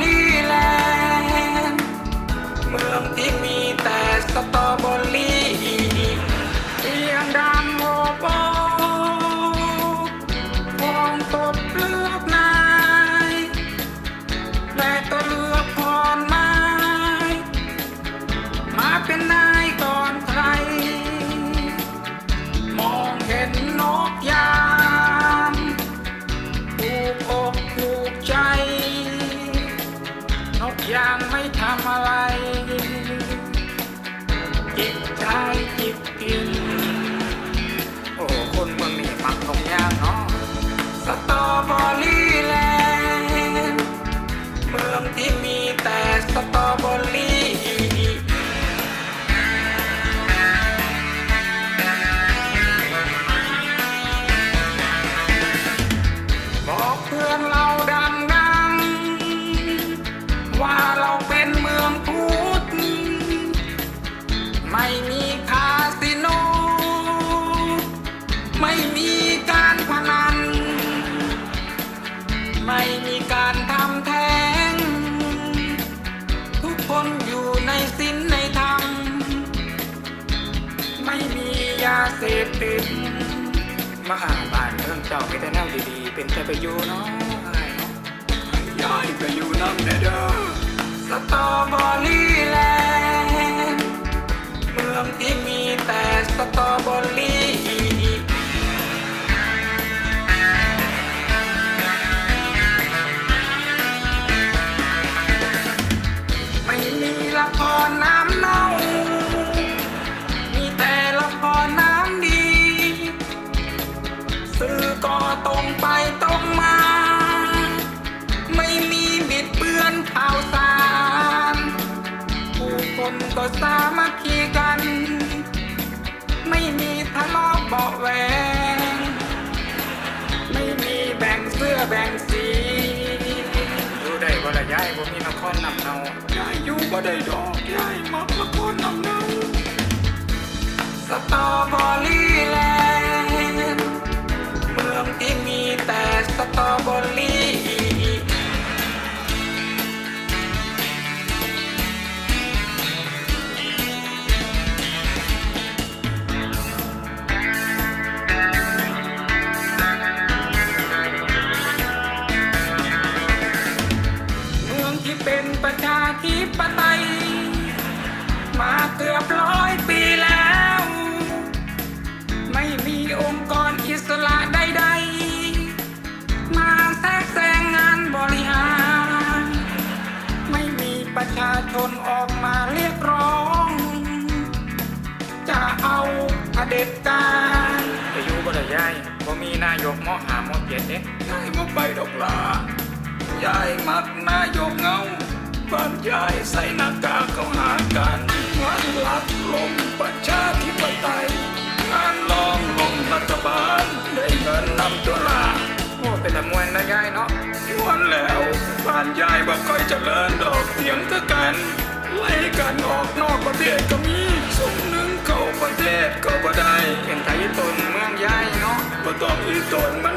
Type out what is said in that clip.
leave. ยังไม่ทำอะไรจิตใจ เสพติดมาอ่านบ้านเรื่องเจ้าไม่แต่แนวดีๆ เป็นแต่ไปอยู่เนาะอ้ายเนาะย้ายไปอยู่น้ำเด้อเด้อสตอเบอรี่ สามัคคีกัน ไม่มีทะเลาะเบาะแวงไม่มีแบ่งเสื้อแบ่งสีอยู่ได้บ่ละยายบ่มีนครนำเนายายอยู่บ่ได้ดอกยายมักนครนำเนา ที่เป็นประชาธิปไตยมาเกือบร้อยปีแล้ว ไม่มีองค์กรอิสระใดๆ มาแทรกแซงงานบริหาร ไม่มีประชาชนออกมาเรียกร้อง จะเอาเผด็จการจะอยู่บ่ได้ยายบ่มีนายกมอหามอเจ็ดเด้ยายบ่ไปดอกลา ยายมักนายกเงาบ้านยายใส่หน้ากากเข้าหากันงานลัดลมประชาธิปไตยงานลองลงรัฐบาลได้เงินนำตัวลาโอ้เป็นละมวนนะยายเนาะมวนแล้วบ้านยายบ่ค่อยเจริญดอกเถียงตะกันไล่กันออกนอกประเทศก็มีส่งหนึ่งเข้าประเทศก็บ่ได้เป็นไทยตนเมืองยายเนาะบ่ต้องอีตนมัน